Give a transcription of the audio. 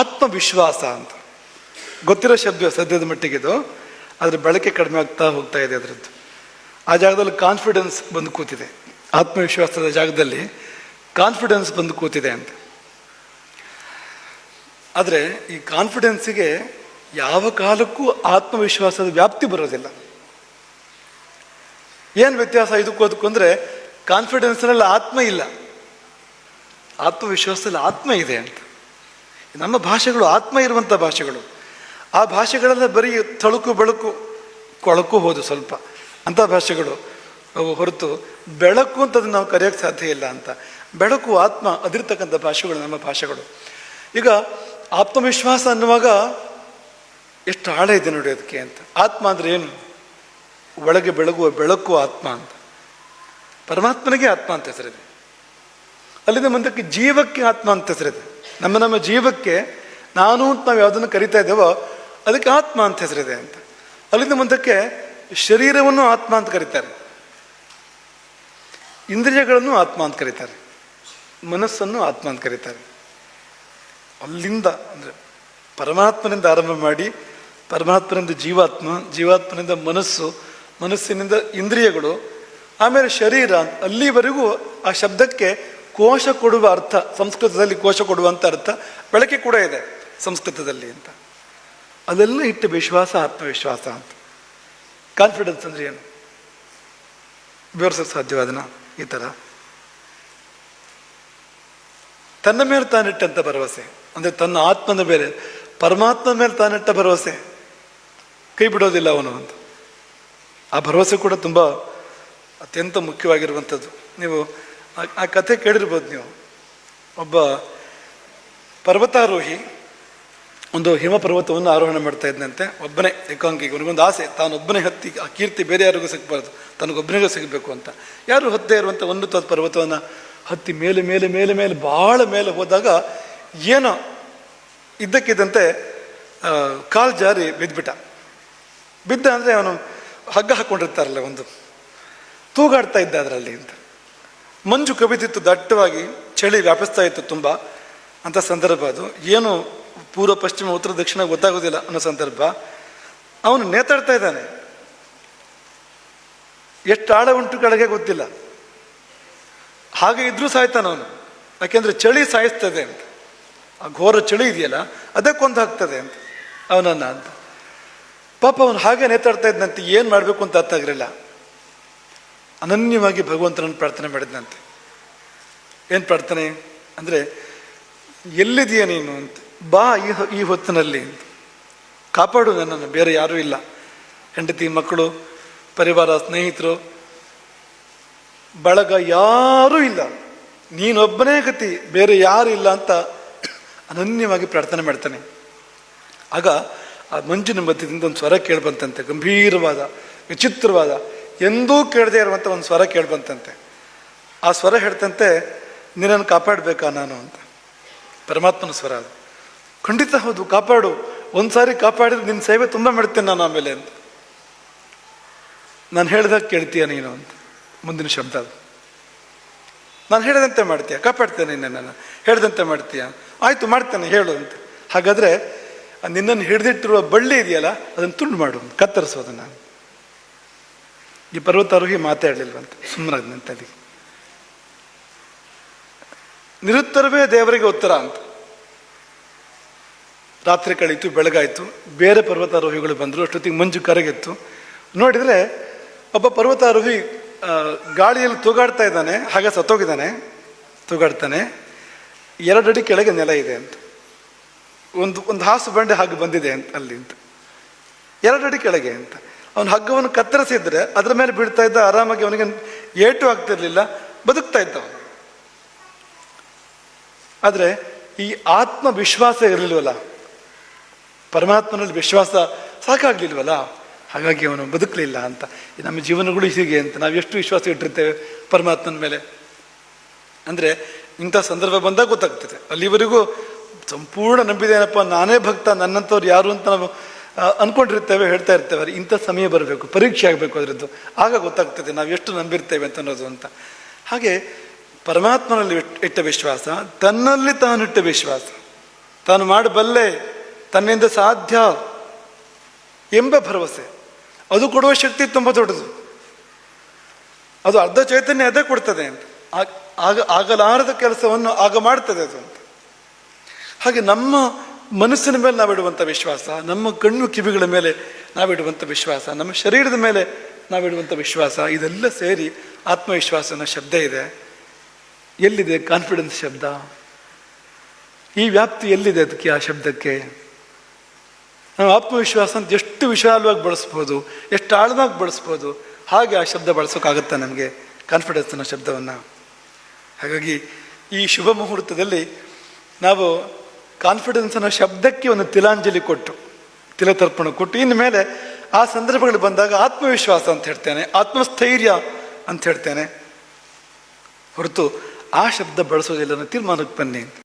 ಆತ್ಮವಿಶ್ವಾಸ ಅಂತ. ಗೊತ್ತಿರೋ ಶಬ್ದ ಸದ್ಯದ ಮಟ್ಟಿಗಿದು ಅದ್ರ ಬಳಕೆ ಕಡಿಮೆ ಆಗ್ತಾ ಹೋಗ್ತಾ ಇದೆ ಅದರದ್ದು. ಆ ಜಾಗದಲ್ಲಿ ಕಾನ್ಫಿಡೆನ್ಸ್ ಬಂದು ಕೂತಿದೆ. ಆತ್ಮವಿಶ್ವಾಸದ ಜಾಗದಲ್ಲಿ ಕಾನ್ಫಿಡೆನ್ಸ್ ಬಂದು ಕೂತಿದೆ ಅಂತ. ಆದರೆ ಈ ಕಾನ್ಫಿಡೆನ್ಸಿಗೆ ಯಾವ ಕಾಲಕ್ಕೂ ಆತ್ಮವಿಶ್ವಾಸದ ವ್ಯಾಪ್ತಿ ಬರೋದಿಲ್ಲ. ಏನು ವ್ಯತ್ಯಾಸ ಇದಕ್ಕೂ ಅದಕ್ಕೂ ಅಂದರೆ ಕಾನ್ಫಿಡೆನ್ಸ್ನಲ್ಲಿ ಆತ್ಮ ಇಲ್ಲ. ಆತ್ಮವಿಶ್ವಾಸದಲ್ಲಿ ಆತ್ಮ ಇದೆ ಅಂತ. ನಮ್ಮ ಭಾಷೆಗಳು ಆತ್ಮ ಇರುವಂಥ ಭಾಷೆಗಳು. ಆ ಭಾಷೆಗಳೆಲ್ಲ ಬರೀ ತಳುಕು ಬೆಳಕು, ಕೊಳಕು ಹೋದು ಸ್ವಲ್ಪ. ಅಂಥ ಭಾಷೆಗಳು. ಅವು ಹೊರತು ಬೆಳಕು ಅಂತ ಅದನ್ನ ನಾವು ಕರೆಯೋಕ್ಕೆ ಸಾಧ್ಯ ಇಲ್ಲ ಅಂತ. ಬೆಳಕು, ಆತ್ಮ ಅದಿರ್ತಕ್ಕಂಥ ಭಾಷೆಗಳು ನಮ್ಮ ಭಾಷೆಗಳು. ಈಗ ಆತ್ಮವಿಶ್ವಾಸ ಅನ್ನುವಾಗ ಎಷ್ಟು ಆಳ ಇದೆ ನೋಡಿ ಅದಕ್ಕೆ ಅಂತ. ಆತ್ಮ ಅಂದರೆ ಏನು? ಒಳಗೆ ಬೆಳಗುವ ಬೆಳಕು ಆತ್ಮ ಅಂತ. ಪರಮಾತ್ಮನಿಗೆ ಆತ್ಮ ಅಂತ ಹೆಸರಿದೆ. ಅಲ್ಲಿಂದ ಮುಂದಕ್ಕೆ ಜೀವಕ್ಕೆ ಆತ್ಮ ಅಂತ ಹೆಸರಿದೆ. ನಮ್ಮ ನಮ್ಮ ಜೀವಕ್ಕೆ ನಾನು ಅಂತ ನಾವು ಯಾವುದನ್ನು ಕರಿತಾ ಇದ್ದೇವೋ ಅದಕ್ಕೆ ಆತ್ಮ ಅಂತ ಹೆಸರಿದೆ ಅಂತ. ಅಲ್ಲಿಂದ ಮುಂದಕ್ಕೆ ಶರೀರವನ್ನು ಆತ್ಮ ಅಂತ ಕರೀತಾರೆ. ಇಂದ್ರಿಯಗಳನ್ನು ಆತ್ಮ ಅಂತ ಕರೀತಾರೆ. ಮನಸ್ಸನ್ನು ಆತ್ಮ ಅಂತ ಕರೀತಾರೆ. ಅಲ್ಲಿಂದ ಅಂದರೆ ಪರಮಾತ್ಮನಿಂದ ಆರಂಭ ಮಾಡಿ ಪರಮಾತ್ಮನಿಂದ ಜೀವಾತ್ಮ, ಜೀವಾತ್ಮನಿಂದ ಮನಸ್ಸು, ಮನಸ್ಸಿನಿಂದ ಇಂದ್ರಿಯಗಳು, ಆಮೇಲೆ ಶರೀರ ಅಲ್ಲಿವರೆಗೂ ಆ ಶಬ್ದಕ್ಕೆ ಕೋಶ ಕೊಡುವ ಅರ್ಥ, ಸಂಸ್ಕೃತದಲ್ಲಿ ಕೋಶ ಕೊಡುವಂಥ ಅರ್ಥ ಬೆಳಕೆ ಕೂಡ ಇದೆ ಸಂಸ್ಕೃತದಲ್ಲಿ ಅಂತ. ಅದೆಲ್ಲ ಇಟ್ಟು ವಿಶ್ವಾಸ, ಆತ್ಮವಿಶ್ವಾಸ ಅಂತ. ಕಾನ್ಫಿಡೆನ್ಸ್ ಅಂದ್ರೆ ಏನು? ವಿವರಿಸೋಕೆ ಸಾಧ್ಯವಾದನ ಈ ಥರ ತನ್ನ ಮೇಲೆ ತಾನಿಟ್ಟಂತ ಭರವಸೆ, ಅಂದರೆ ತನ್ನ ಆತ್ಮನ ಮೇಲೆ, ಪರಮಾತ್ಮನ ಮೇಲೆ ತಾನಿಟ್ಟ ಭರವಸೆ. ಕೈ ಬಿಡೋದಿಲ್ಲ ಅವನು ಅಂತ. ಆ ಭರವಸೆ ಕೂಡ ತುಂಬ ಅತ್ಯಂತ ಮುಖ್ಯವಾಗಿರುವಂಥದ್ದು. ನೀವು ಆ- ಕಥೆ ಕೇಳಿರ್ಬೋದು ನೀವು. ಒಬ್ಬ ಪರ್ವತಾರೋಹಿ ಒಂದು ಹಿಮ ಪರ್ವತವನ್ನು ಆರೋಹಣ ಮಾಡ್ತಾ ಇದ್ದಂತೆ ಒಬ್ಬನೇ ಏಕಾಂಗಿ ಇವನಿಗೊಂದು ಆಸೆ ತಾನು ಒಬ್ಬನೇ ಹತ್ತಿ, ಆ ಕೀರ್ತಿ ಬೇರೆ ಯಾರಿಗೂ ಸಿಗಬಾರ್ದು. ತನಗೊಬ್ಬನಿಗೂ ಸಿಗಬೇಕು ಅಂತ. ಯಾರು ಹತ್ತೇ ಇರುವಂಥ ಒಂದು ತತ್ ಪರ್ವತವನ್ನು ಹತ್ತಿ ಮೇಲೆ ಮೇಲೆ ಮೇಲೆ ಮೇಲೆ ಭಾಳ ಮೇಲೆ ಹೋದಾಗ ಏನೋ ಇದ್ದಕ್ಕಿದ್ದಂತೆ ಕಾಲು ಜಾರಿ ಬಿದ್ದುಬಿಟ್ಟ ಬಿದ್ದ ಅಂದರೆ ಅವನು ಹಗ್ಗ ಹಾಕ್ಕೊಂಡಿರ್ತಾರಲ್ಲ ಒಂದು. ತೂಗಾಡ್ತಾ ಇದ್ದ ಅದರಲ್ಲಿ ಅಂತ. ಮಂಜು ಕವಿದಿತ್ತು ದಟ್ಟವಾಗಿ ಚಳಿ ವ್ಯಾಪಿಸ್ತಾ ಇತ್ತು ತುಂಬ ಅಂತ ಸಂದರ್ಭ ಅದು. ಏನು ಪೂರ್ವ, ಪಶ್ಚಿಮ, ಉತ್ತರ, ದಕ್ಷಿಣ ಗೊತ್ತಾಗೋದಿಲ್ಲ ಅನ್ನೋ ಸಂದರ್ಭ. ಅವನು ನೇತಾಡ್ತಾ ಇದ್ದಾನೆ. ಎಷ್ಟು ಆಳ ಉಂಟು ಕೆಳಗೆ ಗೊತ್ತಿಲ್ಲ. ಹಾಗೆ ಇದ್ರೂ ಸಾಯ್ತಾನ ಅವನು. ಯಾಕೆಂದ್ರೆ ಚಳಿ ಸಾಯಿಸ್ತದೆ ಅಂತ. ಆ ಘೋರ ಚಳಿ ಇದೆಯಲ್ಲ, ಅದಕ್ಕೊಂದು ಹಾಕ್ತದೆ ಅಂತ. ಅವನನ್ನ ಅಂತ. ಪಾಪ ಅವನು ಹಾಗೆ ನೇತಾಡ್ತಾ ಇದ್ದಂತೆ ಏನು ಮಾಡಬೇಕು ಅಂತ ಅರ್ಥ ಆಗಿರಲಿಲ್ಲ ಅನನ್ಯವಾಗಿ ಭಗವಂತನನ್ನು ಪ್ರಾರ್ಥನೆ ಮಾಡಿದ್ನಂತೆ. ಏನು ಪ್ರಾರ್ಥನೆ? ಅಂದರೆ ಎಲ್ಲಿದೆಯಾ ನೀನು ಅಂತ. ಬಾ ಈ ಈ ಹೊತ್ತಿನಲ್ಲಿ ಕಾಪಾಡು ನನ್ನನ್ನು, ಬೇರೆ ಯಾರೂ ಇಲ್ಲ. ಹೆಂಡತಿ, ಮಕ್ಕಳು, ಪರಿವಾರ, ಸ್ನೇಹಿತರು, ಬಳಗ ಯಾರೂ ಇಲ್ಲ. ನೀನೊಬ್ಬನೇ ಗತಿ, ಬೇರೆ ಯಾರು ಇಲ್ಲ ಅಂತ ಅನನ್ಯವಾಗಿ ಪ್ರಾರ್ಥನೆ ಮಾಡ್ತಾನೆ. ಆಗ ಆ ಮಂಜಿನ ಮಧ್ಯದಿಂದ ಒಂದು ಸ್ವರ ಕೇಳಿಬಂತಂತೆ ಗಂಭೀರವಾದ, ವಿಚಿತ್ರವಾದ ಎಂದೂ ಕೇಳದೇ ಇರುವಂಥ ಒಂದು ಸ್ವರ ಕೇಳ್ಬಂತಂತೆ ಆ ಸ್ವರ ಹೇಳ್ತಂತೆ, ನಿನ್ನನ್ನು ಕಾಪಾಡಬೇಕಾ ನಾನು ಅಂತ. ಪರಮಾತ್ಮನ ಸ್ವರ ಅದು. ಖಂಡಿತ ಹೌದು, ಕಾಪಾಡು. ಒಂದು ಸಾರಿ ಕಾಪಾಡಿದ್ರೆ ನಿನ್ನ ಸೇವೆ ತುಂಬ ಮಾಡ್ತೇನೆ ನಾನು ಆಮೇಲೆ ಅಂತ. ನಾನು ಹೇಳ್ದಾಗ ಕೇಳ್ತೀಯ ನೀನು ಅಂತ. ಮುಂದಿನ ಶಬ್ದ ಅದು. ನಾನು ಹೇಳಿದಂತೆ ಮಾಡ್ತೀಯ, ಕಾಪಾಡ್ತೇನೆ ನಿನ್ನನ್ನು ಹೇಳಿದಂತೆ ಮಾಡ್ತೀಯ. ಆಯಿತು, ಮಾಡ್ತೇನೆ, ಹೇಳು ಅಂತ. ಹಾಗಾದರೆ ನಿನ್ನನ್ನು ಹಿಡಿದಿಟ್ಟಿರುವ ಬಳ್ಳಿ ಇದೆಯಲ್ಲ, ಅದನ್ನು ತುಂಡು ಮಾಡು ಕತ್ತರಿಸೋದು ನಾನು ಈ ಪರ್ವತಾರೋಹಿ ಮಾತಾಡಲಿಲ್ವಂತೆ ಸುಮ್ಮನಾದ್ನಂತೆ ಅಲ್ಲಿಗೆ ನಿರುತ್ತರವೇ ದೇವರಿಗೆ ಉತ್ತರ ಅಂತ. ರಾತ್ರಿ ಕಳೀತು, ಬೆಳಗಾಯಿತು, ಬೇರೆ ಪರ್ವತಾರೋಹಿಗಳು ಬಂದರು, ಅಷ್ಟೊತ್ತಿಗೆ ಮಂಜು ಕರಗಿತ್ತು. ನೋಡಿದರೆ ಒಬ್ಬ ಪರ್ವತಾರೋಹಿ ಗಾಳಿಯಲ್ಲಿ ತೂಗಾಡ್ತಾ ಇದ್ದಾನೆ, ಹಾಗೆ ಸತ್ತೋಗಿದ್ದಾನೆ, ತೂಗಾಡ್ತಾನೆ. ಎರಡಡಿ ಕೆಳಗೆ ನೆಲ ಇದೆ ಅಂತ. ಒಂದು ಒಂದು ಹಾಸು ಬಂಡೆ ಹಾಗೆ ಬಂದಿದೆ ಅಂತ, ಅಲ್ಲಿ ಅಂತ. ಎರಡಡಿ ಕೆಳಗೆ ಅಂತ. ಅವನು ಹಗ್ಗವನ್ನು ಕತ್ತರಿಸಿದ್ರೆ ಅದರ ಮೇಲೆ ಬೀಳ್ತಾ ಇದ್ದ ಆರಾಮಾಗಿ ಅವನಿಗೆ ಏಟು ಆಗ್ತಿರಲಿಲ್ಲ, ಬದುಕ್ತಾ ಇದ್ದ ಅವನು ಆದರೆ ಈ ಆತ್ಮ ವಿಶ್ವಾಸ ಇರಲಿಲ್ವಲ್ಲ? ಪರಮಾತ್ಮನಲ್ಲಿ ವಿಶ್ವಾಸ ಸಾಕಾಗ್ಲಿಲ್ವಲ್ಲ? ಹಾಗಾಗಿ ಅವನು ಬದುಕಲಿಲ್ಲ ಅಂತ. ನಮ್ಮ ಜೀವನಗಳು ಹೀಗೆ ಅಂತ. ನಾವು ಎಷ್ಟು ವಿಶ್ವಾಸ ಇಟ್ಟಿರ್ತೇವೆ ಪರಮಾತ್ಮನ ಮೇಲೆ? ಅಂದರೆ ಇಂಥ ಸಂದರ್ಭ ಬಂದಾಗ ಗೊತ್ತಾಗ್ತದೆ. ಅಲ್ಲಿವರೆಗೂ ಸಂಪೂರ್ಣ ನಂಬಿದೆ ಏನಪ್ಪ ನಾನೇ ಭಕ್ತ, ನನ್ನಂಥವ್ರು ಯಾರು ಅಂತ ನಾವು ಆ, ಅನ್ಕೊಂಡಿರ್ತೇವೆ ಹೇಳ್ತಾ ಇರ್ತೇವೆ. ಇಂಥ ಸಮಯ ಬರಬೇಕು ಪರೀಕ್ಷೆ ಆಗಬೇಕು ಅದರದ್ದು. ಆಗ ಗೊತ್ತಾಗ್ತದೆ ನಾವು ಎಷ್ಟು ನಂಬಿರ್ತೇವೆ ಅಂತ ಅನ್ನೋದು ಅಂತ. ಹಾಗೆ ಪರಮಾತ್ಮನಲ್ಲಿ ಇಟ್- ಇಟ್ಟ ವಿಶ್ವಾಸ ತನ್ನಲ್ಲಿ ತಾನಿಟ್ಟ ವಿಶ್ವಾಸ. ತಾನು ಮಾಡಬಲ್ಲೆ ತನ್ನಿಂದ ಸಾಧ್ಯ ಎಂಬ ಭರವಸೆ. ಅದು ಕೊಡುವ ಶಕ್ತಿ ತುಂಬ ದೊಡ್ಡದು. ಅದು ಅರ್ಧ ಚೈತನ್ಯ ಅದೇ ಕೊಡ್ತದೆ ಅಂತ. ಆಗ ಆಗಲಾರದ ಕೆಲಸವನ್ನು ಆಗ ಮಾಡ್ತದೆ ಅದು ಅಂತ. ಹಾಗೆ ನಮ್ಮ ಮನಸ್ಸಿನ ಮೇಲೆ ನಾವಿಡುವಂಥ ವಿಶ್ವಾಸ, ನಮ್ಮ ಕಣ್ಣು ಕಿವಿಗಳ ಮೇಲೆ ನಾವಿಡುವಂಥ ವಿಶ್ವಾಸ, ನಮ್ಮ ಶರೀರದ ಮೇಲೆ ನಾವಿಡುವಂಥ ವಿಶ್ವಾಸ, ಇದೆಲ್ಲ ಸೇರಿ ಆತ್ಮವಿಶ್ವಾಸನ ಶಬ್ದ ಇದೆ. ಎಲ್ಲಿದೆ ಕಾನ್ಫಿಡೆನ್ಸ್ ಶಬ್ದ? ಈ ವ್ಯಾಪ್ತಿ ಎಲ್ಲಿದೆ ಅದಕ್ಕೆ ಆ ಶಬ್ದಕ್ಕೆ? ನಾವು ಆತ್ಮವಿಶ್ವಾಸ ಅಂತ ಎಷ್ಟು ವಿಶಾಲವಾಗಿ ಬಳಸ್ಬೋದು, ಎಷ್ಟು ಆಳವಾಗಿ ಬಳಸ್ಬೋದು, ಹಾಗೆ ಆ ಶಬ್ದ ಬಳಸೋಕ್ಕಾಗುತ್ತೆ ನಮಗೆ ಕಾನ್ಫಿಡೆನ್ಸ್ ಅನ್ನೋ ಶಬ್ದವನ್ನು? ಹಾಗಾಗಿ ಈ ಶುಭ ಮುಹೂರ್ತದಲ್ಲಿ ನಾವು ಕಾನ್ಫಿಡೆನ್ಸ್ ಅನ್ನೋ ಶಬ್ದಕ್ಕೆ ಒಂದು ತಿಲಾಂಜಲಿ ಕೊಟ್ಟು ತಿಲತರ್ಪಣ ಕೊಟ್ಟು ಇನ್ಮೇಲೆ ಮೇಲೆ ಆ ಸಂದರ್ಭಗಳು ಬಂದಾಗ ಆತ್ಮವಿಶ್ವಾಸ ಅಂತ ಹೇಳ್ತೇನೆ, ಆತ್ಮಸ್ಥೈರ್ಯ ಅಂತ ಹೇಳ್ತೇನೆ ಹೊರತು ಆ ಶಬ್ದ ಬಳಸೋದಿಲ್ಲ ಅನ್ನೋ ತೀರ್ಮಾನಕ್ಕೆ ಬನ್ನಿ